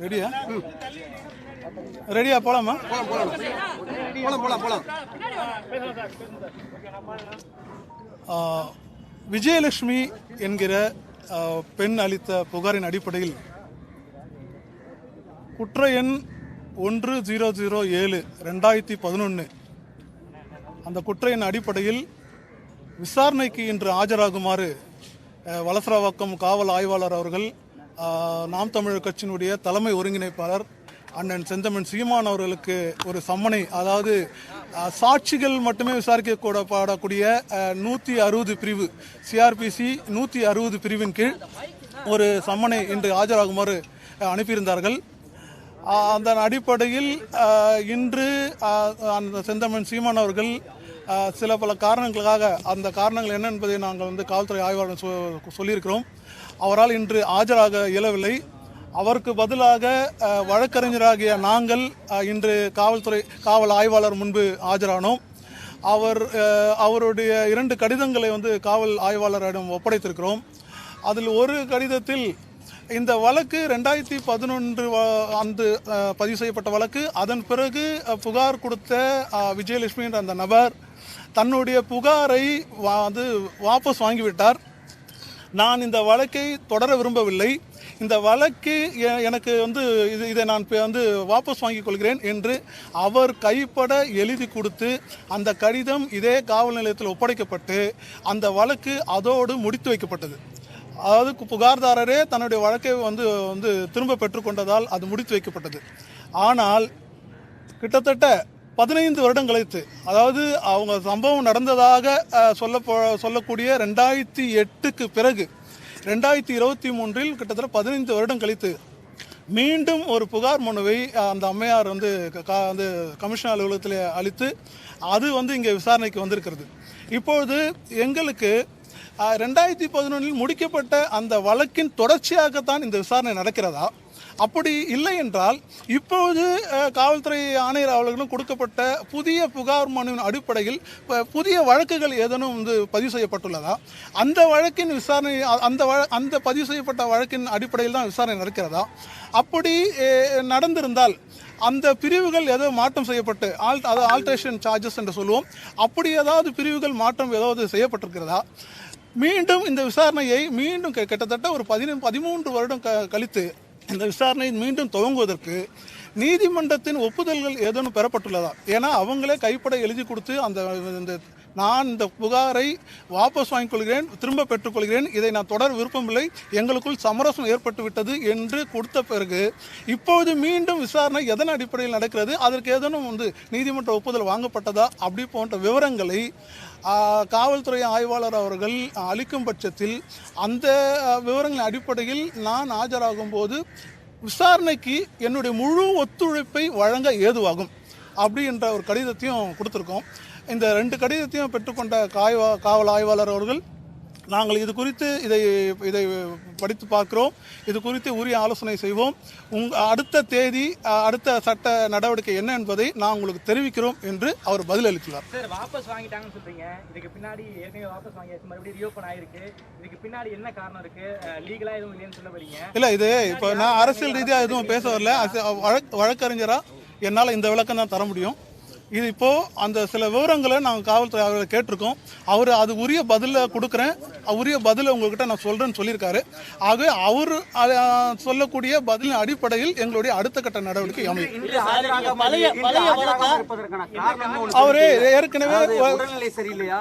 ரெடியா ரெடியா போலாமா? போலாம் போலாம். போலாம் ஆ, விஜயலட்சுமி என்கிற பெண் அளித்த புகாரின் அடிப்படையில் குற்ற எண் ஒன்று ஜீரோ ஜீரோ ஏழு ரெண்டாயிரத்தி பதினொன்று அந்த குற்ற எண் அடிப்படையில் விசாரணைக்கு இன்று ஆஜராகுமாறு வலசரவாக்கம் காவல் ஆய்வாளர் அவர்கள் நாம் தமிழர் கட்சியினுடைய தலைமை ஒருங்கிணைப்பாளர் அண்ணன் செந்தமன் சீமான் அவர்களுக்கு ஒரு சம்மனை அதாவது சாட்சிகள் மட்டுமே விசாரிக்க கூட பாடக்கூடிய நூற்றி அறுபது பிரிவு சிஆர்பிசி நூற்றி அறுபது பிரிவின் கீழ் ஒரு சம்மனை இன்று ஆஜராகுமாறு அனுப்பியிருந்தார்கள். அதன் அந்த அடிப்படையில் இன்று அந்த செந்தமன் சீமான் அவர்கள் சில பல காரணங்களுக்காக அந்த காரணங்கள் என்ன என்பதை நாங்கள் வந்து காவல்துறை ஆய்வாளர் சொ- சொல்லியிருக்கிறோம். அவரால் இன்று ஆஜராக இயலவில்லை. அவருக்கு பதிலாக வழக்கறிஞராகிய நாங்கள் இன்று காவல்துறை காவல் ஆய்வாளர் முன்பு ஆஜரானோம். அவர் அவருடைய இரண்டு கடிதங்களை வந்து காவல் ஆய்வாளரிடம் ஒப்படைத்திருக்கிறோம். அதில் ஒரு கடிதத்தில் இந்த வழக்கு ரெண்டாயிரத்தி பதினொன்று அன்று பதிவு செய்யப்பட்ட வழக்கு. அதன் பிறகு புகார் கொடுத்த அஹ், விஜயலட்சுமி என்ற அந்த நபர் தன்னுடைய புகாரை வா- வந்து வாபஸ் வாங்கிவிட்டார். நான் இந்த வழக்கை தொடர விரும்பவில்லை. இந்த வழக்கு எனக்கு வந்து இது இதை நான் வந்து வாபஸ் வாங்கிக் கொள்கிறேன் என்று அவர் கைப்பட எழுதி கொடுத்து அந்த கடிதம் இதே காவல் நிலையத்தில் ஒப்படைக்கப்பட்டு அந்த வழக்கு அதோடு முடித்து வைக்கப்பட்டது. அதாவது புகார்தாரரே தன்னுடைய வழக்கை வந்து வந்து திரும்ப பெற்றுக்கொண்டதால் அது முடித்து வைக்கப்பட்டது. ஆனால் கிட்டத்தட்ட பதினைந்து வருடம் கழித்து அதாவது அவங்க சம்பவம் நடந்ததாக சொல்ல சொல்லக்கூடிய ரெண்டாயிரத்தி எட்டுக்கு பிறகு ரெண்டாயிரத்தி இருபத்தி மூன்றில் கிட்டத்தட்ட பதினைந்து வருடம் கழித்து மீண்டும் ஒரு புகார் மனுவை அந்த அம்மையார் வந்து க- வந்து கமிஷன் அலுவலகத்தில் அளித்து அது வந்து இங்கே விசாரணைக்கு வந்திருக்கிறது. இப்பொழுது எங்களுக்கு ரெண்டாயிரத்தி பதினொன்றில் முடிக்கப்பட்ட அந்த வழக்கின் தொடர்ச்சியாகத்தான் இந்த விசாரணை நடக்கிறதா? அப்படி இல்லை என்றால் இப்போது காவல்துறை ஆணையர் அவர்களும் கொடுக்கப்பட்ட புதிய புகார் மனுவின் அடிப்படையில் புதிய வழக்குகள் ஏதேனும் வந்து பதிவு செய்யப்பட்டுள்ளதா? அந்த வழக்கின் விசாரணை அந்த வழ அந்த பதிவு செய்யப்பட்ட வழக்கின் அடிப்படையில் தான் விசாரணை நடக்கிறதா? அப்படி நடந்திருந்தால் அந்த பிரிவுகள் ஏதோ மாற்றம் செய்யப்பட்டு ஆல் அதாவது ஆல்ட்ரேஷன் சார்ஜஸ் என்று சொல்லுவோம். அப்படி ஏதாவது பிரிவுகள் மாற்றம் ஏதாவது செய்யப்பட்டிருக்கிறதா? மீண்டும் இந்த விசாரணையை மீண்டும் கிட்டத்தட்ட ஒரு பதினெண் பதிமூன்று வருடம் க கழித்து இந்த விசாரணை மீண்டும் துவங்குவதற்கு நீதிமன்றத்தின் ஒப்புதல்கள் ஏதேனும் பெறப்பட்டுள்ளதா? ஏன்னா அவங்களே கைப்பட எழுதி கொடுத்து அந்த இந்த நான் இந்த புகாரை வாபஸ் வாங்கிக் கொள்கிறேன் திரும்ப பெற்றுக்கொள்கிறேன். இதை நான் தொடர் விருப்பமில்லை. எங்களுக்குள் சமரசம் ஏற்பட்டுவிட்டது என்று கொடுத்த பிறகு இப்போது மீண்டும் விசாரணை எதன் அடிப்படையில் நடக்கிறது அதற்கு ஏதேனும் வந்து நீதிமன்ற ஒப்புதல் வாங்கப்பட்டதா அப்படி போன்ற விவரங்களை காவல்துறை ஆய்வாளர் அவர்கள் அளிக்கும் பட்சத்தில் அந்த விவரங்களின் அடிப்படையில் நான் ஆஜராகும் போது விசாரணைக்கு என்னுடைய முழு ஒத்துழைப்பை வழங்க ஏதுவாகும். அப்படின்ற ஒரு கடிதத்தையும் கொடுத்துருக்கோம். இந்த ரெண்டு கடிதத்தையும் பெற்றுக்கொண்ட காய்வா காவல் ஆய்வாளர் அவர்கள் நாங்கள் இது குறித்து இதை இதை படித்து பார்க்கிறோம். இது குறித்து உரிய ஆலோசனை செய்வோம். உங் அடுத்த தேதி அடுத்த சட்ட நடவடிக்கை என்ன என்பதை நான் உங்களுக்கு தெரிவிக்கிறோம் என்று அவர் பதிலளித்துள்ளார். சார் வாபஸ் வாங்கிட்டாங்கன்னு சொல்றீங்க. இதுக்கு பின்னாடி ஏற்கனவே வாபஸ் வாங்கியாச்சு. மறுபடியும் ரீஓப்பன் ஆயிருக்கு. இதுக்கு பின்னாடி என்ன காரணம் இருக்கு? லீகலா எதுவும் இல்லைன்னு சொல்ல வரீங்க. இல்லை இது இப்போ நான் அரசியல் ரீதியாக எதுவும் பேச வரல. அச- வழக் வழக்கறிஞராக என்னால் இந்த விளக்கம் தான் தர முடியும். இது இப்போது அந்த சில விவரங்களை நாங்கள் காவல்துறை அவர்களை கேட்டிருக்கோம். அவர் அது உரிய பதிலில் கொடுக்குறேன். உரிய பதிலை உங்கள்கிட்ட நான் சொல்கிறேன்னு சொல்லியிருக்காரு. ஆகவே அவர் சொல்லக்கூடிய பதிலின் அடிப்படையில் எங்களுடைய அடுத்த கட்ட நடவடிக்கை அமையும். பழைய அவரே ஏற்கனவே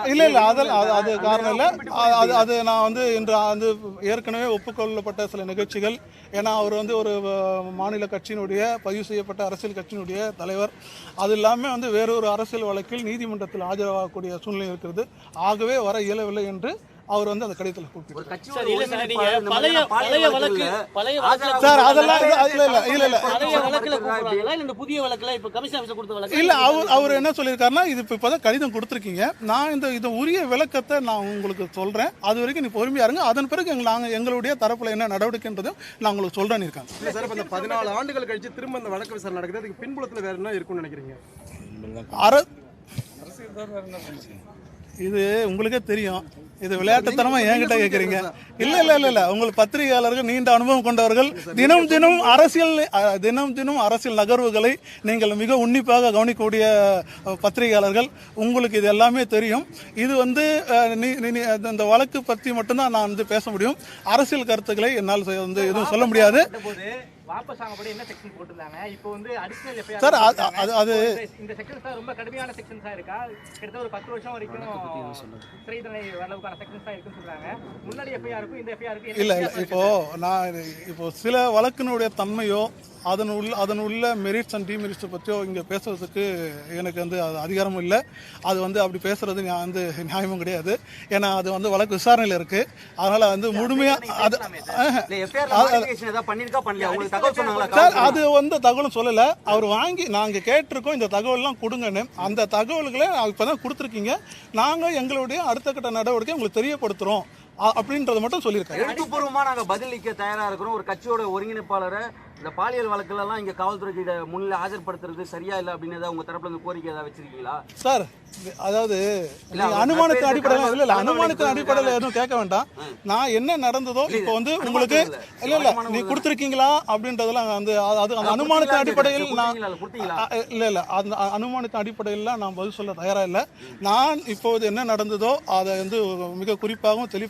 இல்லை இல்லை அதில் அது அது காரணம் இல்லை. அது- அது அது நான் வந்து இன்று வந்து ஏற்கனவே ஒப்புக்கொள்ளப்பட்ட சில நிகழ்ச்சிகள். ஏன்னா அவர் வந்து ஒரு மாநில கட்சியினுடைய பதிவு செய்யப்பட்ட அரசியல் கட்சியினுடைய தலைவர். அது இல்லாமல் வந்து வேறொரு அரசியல் வழக்கில் நீதிமன்றத்தில் ஆஜராகக்கூடிய சூழ்நிலை இருக்கிறது. ஆகவே வர இயலவில்லை என்று அவர் வந்து அந்த கடிதத்தில் சார் அதெல்லாம் இல்ல இல்ல இல்ல இல்ல. இல்ல இல்ல அவர் அவர் என்ன சொல்லியிருக்காருன்னா இது இப்போ இப்போதான் கடிதம் கொடுத்துருக்கீங்க. நான் இந்த இது உரிய விளக்கத்தை நான் உங்களுக்கு சொல்றேன். அது வரைக்கும் நீ பொறுமையா இருங்க. அதன் பிறகு எங்க- நாங்க எங்களுடைய தரப்புல என்ன நடவடிக்கைன்றதும் நான் உங்களுக்கு சொல்றேன்னு இருக்காங்க இல்ல சார் பதினாலு ஆண்டுகள் கழிச்சு திரும்ப இந்த வழக்கு விசாரணை நடக்குது. அதுக்கு பின்புலத்துல வேற என்ன இருக்கும்னு நினைக்கிறீங்க? அர இது உங்களுக்கே தெரியும். இது விளையாட்டுத்தனமா என்கிட்ட கேக்குறீங்க. இல்ல இல்ல இல்ல இல்ல. உங்கள் பத்திரிகையாளர்கள் நீண்ட அனுபவம் கொண்டவர்கள். தினம் தினம் அரசியல் தினம் தினம் அரசியல் நகர்வுகளை நீங்கள் மிக உன்னிப்பாக கவனிக்கக்கூடிய பத்திரிகையாளர்கள். உங்களுக்கு இது எல்லாமே தெரியும். இது வந்து இந்த வழக்கு பற்றி மட்டும்தான் நான் வந்து பேச முடியும். அரசியல் கருத்துக்களை என்னால் வந்து எதுவும் சொல்ல முடியாது. வாபஸ் வாங்கப்படி என்ன செக்ஷன் போட்டிருந்தாங்க? இப்போ வந்து அடிஷனல் சார், அது- அது- அது- இந்த செக்ஷன்ஸ் தான் ரொம்ப கடுமையான செக்ஷன்ஸா இருக்கா? கிட்டத்தட்ட ஒரு பத்து வருஷம் வரைக்கும் சிறை தண்டனை அளவுக்கான செக்ஷன்ஸ் தான் இருக்குன்னு சொல்றாங்க. முன்னாடி எஃப்ஐஆருக்கும் இந்த எஃப்ஐஆருக்கும் இல்ல இல்ல இப்போ நான் இது- இப்போ சில வழக்கினுடைய தன்மையோ அதன் உள்ள அதன் உள்ள மெரிட்ஸ் அண்ட் டிமெரிட்ஸ் பற்றியோ இங்கே பேசுறதுக்கு எனக்கு வந்து அது அதிகாரமும் இல்லை. அது வந்து அப்படி பேசுறது நியா- வந்து நியாயமும் கிடையாது. ஏன்னா அது வந்து வழக்கு விசாரணையில் இருக்கு. அதனால வந்து முழுமையா அது சார் அது வந்து தகவலும் சொல்லல. அவர் வாங்கி நாங்க கேட்டிருக்கோம் இந்த தகவல்லாம் கொடுங்கன்னு அந்த தகவல்களை இப்பதான் கொடுத்துருக்கீங்க. நாங்க எங்களுடைய அடுத்த கட்ட நடவடிக்கை உங்களுக்கு தெரியப்படுத்துறோம். அ- அப்படின்றத மட்டும் சொல்லியிருக்காரு எழுத்துப்பூர்வமா நாங்க பதிலளிக்க தயாரா இருக்கிறோம் ஒரு கட்சியோட ஒருங்கிணைப்பாளரை இந்த பாலியல் வழக்குல எல்லாம் இங்க காவல்துறை கிட்ட முன்னிலை ஆஜர்படுத்துறது சரியா இல்ல அப்படின்னு ஏதாவது உங்க தரப்புல இருந்து கோரிக்கை ஏதாவது வச்சிருக்கீங்களா சார் அதாவது அனுமானத்தின் அடிப்படையில் இல்ல இல்ல அனுமானத்தின் அடிப்படையில். எதுவும் கேட்க வேண்டாம் நான் என்ன நடந்ததோ இப்போ வந்து உங்களுக்கு இல்ல. இல்ல நீ. கொடுத்துருக்கீங்களா அப்படின்றதெல்லாம் வந்து அது- அந்த அனுமானத்தின் அடிப்படையில். நான் இல்ல இல்ல அந்த அனுமானத்தின் அடிப்படையில் நான் பதில் சொல்ல தயாரா இல்லை நான் இப்போது என்ன நடந்ததோ அதை வந்து மிக குறிப்பாகவும் தெளிவாக